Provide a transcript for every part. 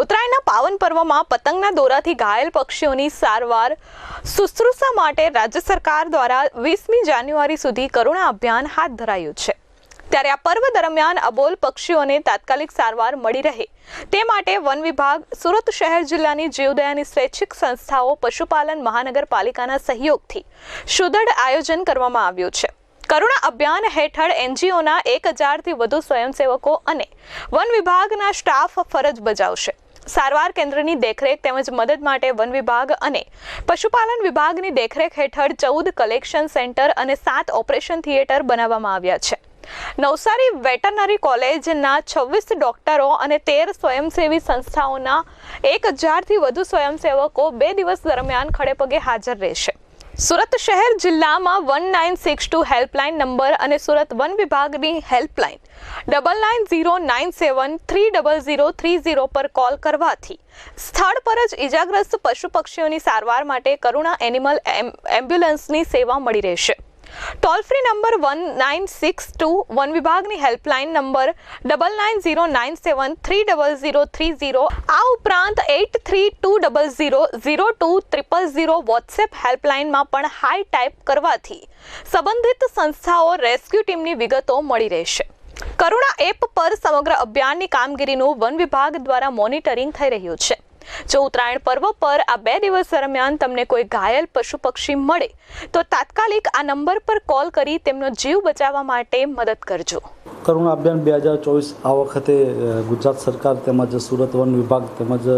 ઉત્તરાયણના પાવન પર્વમાં પતંગના દોરાથી ઘાયલ પક્ષીઓની સારવાર. શુશ્રૂષા માટે રાજ્ય સરકાર દ્વારા વીસમી જાન્યુઆરી સુધી કરુણા અભિયાન હાથ ધરાયું છે. ત્યારે આ પર્વ દરમિયાન અબોલ પક્ષીઓને તાત્કાલિક સારવાર મળી રહે. તે માટે વન વિભાગ, સુરત શહેર જિલ્લાની જીવદયાની સ્વૈચ્છિક સંસ્થાઓ, પશુપાલન મહાનગરપાલિકાના સહયોગથી સુદૃઢ આયોજન કરવામાં આવ્યું છે. કરુણા અભિયાન હેઠળ એનજીઓના એક હજારથી વધુ સ્વયંસેવકો અને વન વિભાગના સ્ટાફ ફરજ બજાવશે. સારવાર કેન્દ્રની દેખરેખ તેમજ મદદ માટે વન વિભાગ અને પશુપાલન વિભાગની દેખરેખ હેઠળ ચૌદ કલેક્શન સેન્ટર અને સાત ઓપરેશન થિયેટર બનાવવામાં આવ્યા છે. નવસારી વેટરનરી કોલેજના છવ્વીસ ડોક્ટરો અને તેર સ્વયંસેવી સંસ્થાઓના એક હજારથી વધુ સ્વયંસેવકો બે દિવસ દરમિયાન ખડેપગે હાજર રહેશે. સુરત શહેર જિલ્લામાં one nine six two helpline number અને સુરત વન વિભાગની helpline double nine zero nine seven three double zero three zero પર કોલ કરવાથી સ્થળ પર જ ઇજાગ્રસ્ત પશુ પક્ષીઓની સારવાર માટે કરુણા એનિમલ એમ- એમ્બ્યુલન્સની સેવા મળી રહેશે. Toll free number one nine six two one વિભાગની helpline number double nine zero nine seven three double zero three zero આ ઉપરાંત eight three two double zero zero two triple zero WhatsApp હેલ્પલાઇનમાં પણ hi type કરવાથી સંબંધિત સંસ્થાઓ rescue ટીમની વિગતો મળી રહેશે. કરુણા એપ પર સમગ્ર અભિયાનની કામગીરીનું વન વિભાગ દ્વારા મોનિટરિંગ થઈ રહ્યું છે. જો ઉત્તરાયણ પર્વ પર આ બે દિવસ દરમિયાન તમને કોઈ ઘાયલ પશુ પક્ષી મળે, તો તાત્કાલિક આ નંબર પર કોલ કરી તેમનો જીવ બચાવવા માટે મદદ કરજો. કરુણા અભિયાન બે હજાર ચોવીસ આ વખતે ગુજરાત સરકાર તેમજ સુરત વન વિભાગ તેમજ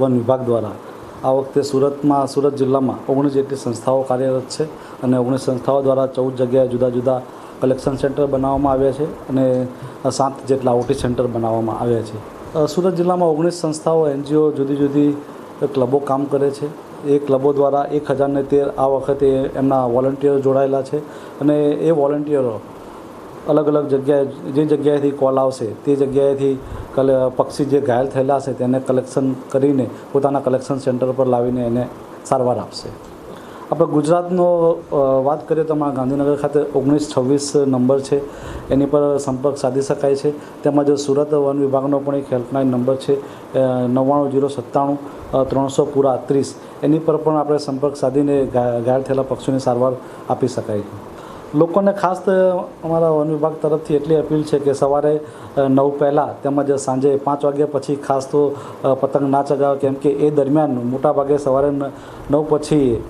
વન વિભાગ દ્વારા આ વખતે સુરતમાં, સુરત જિલ્લામાં ઓગણીસ જેટલી સંસ્થાઓ કાર્યરત છે અને ઓગણીસ સંસ્થાઓ દ્વારા ચૌદ જગ્યાએ જુદા જુદા કલેક્શન સેન્ટર બનાવવામાં આવ્યા છે અને સાત જેટલા ઓટી સેન્ટર બનાવવામાં આવ્યા છે. સુરત જિલ્લામાં ઓગણીસ સંસ્થાઓ એનજીઓ જુદી જુદી ક્લબો કામ કરે છે. એ ક્લબો દ્વારા એક હજારને તેર આ વખતે એમના વોલન્ટિયરો જોડાયેલા છે અને એ વોલન્ટિયરો અલગ અલગ જગ્યાએ જે જગ્યાએથી કોલ આવશે તે જગ્યાએથી કલે, પક્ષી જે ઘાયલ થયેલા છે તેને કલેક્શન કરીને પોતાના કલેક્શન સેન્ટર પર લાવીને એને સારવાર આપશે. આપણે ગુજરાતનો વાત કરીએ તો અમારા ગાંધીનગર ખાતે ઓગણીસ છવ્વીસ નંબર છે. એની પર સંપર્ક સાધી શકાય છે. તેમજ સુરત વન વિભાગનો પણ એક હેલ્પલાઇન નંબર છે નવ્વાણું જીરો સત્તાણું ત્રણસો પૂરા ત્રીસ. એની પર પણ આપણે સંપર્ક સાધીને ઘાયલ થયેલા પક્ષીઓની સારવાર આપી શકાય છે. લોકોને ખાસ અમારા વન વિભાગ તરફથી એટલી અપીલ છે કે સવારે નવ પહેલાં, તેમજ સાંજે પાંચ વાગ્યા પછી ખાસ તો પતંગ ના ચગાવે. કેમ કે એ દરમિયાન મોટાભાગે સવારે નવ પછી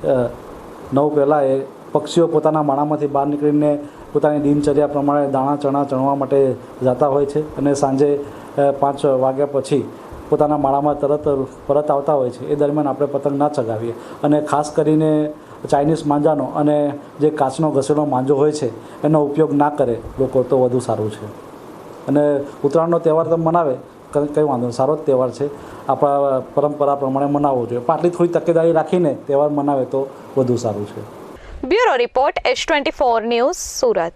નવ પહેલાં એ પક્ષીઓ પોતાના માળામાંથી બહાર નીકળીને પોતાની દિનચર્યા પ્રમાણે દાણા, ચણા ચણવા માટે જતા હોય છે અને સાંજે પાંચ વાગ્યા પછી પોતાના માળામાં તરત પરત આવતા હોય છે. એ દરમિયાન આપણે પતંગ ના ચગાવીએ. અને ખાસ કરીને ચાઇનીઝ માંજાનો અને જે કાચનો ઘસેલો માંજો હોય છે, એનો ઉપયોગ ના કરે લોકો તો વધુ સારું છે. અને ઉત્તરાયણનો તહેવાર તમે મનાવે કંઈ વાંધો નહીં. સારો જ તહેવાર છે. આપણા પરંપરા પ્રમાણે મનાવવો જોઈએ. પણ આટલી થોડી તકેદારી રાખીને તહેવાર મનાવે તો વધુ સારું છે. Bureau report H twenty four news, Surat.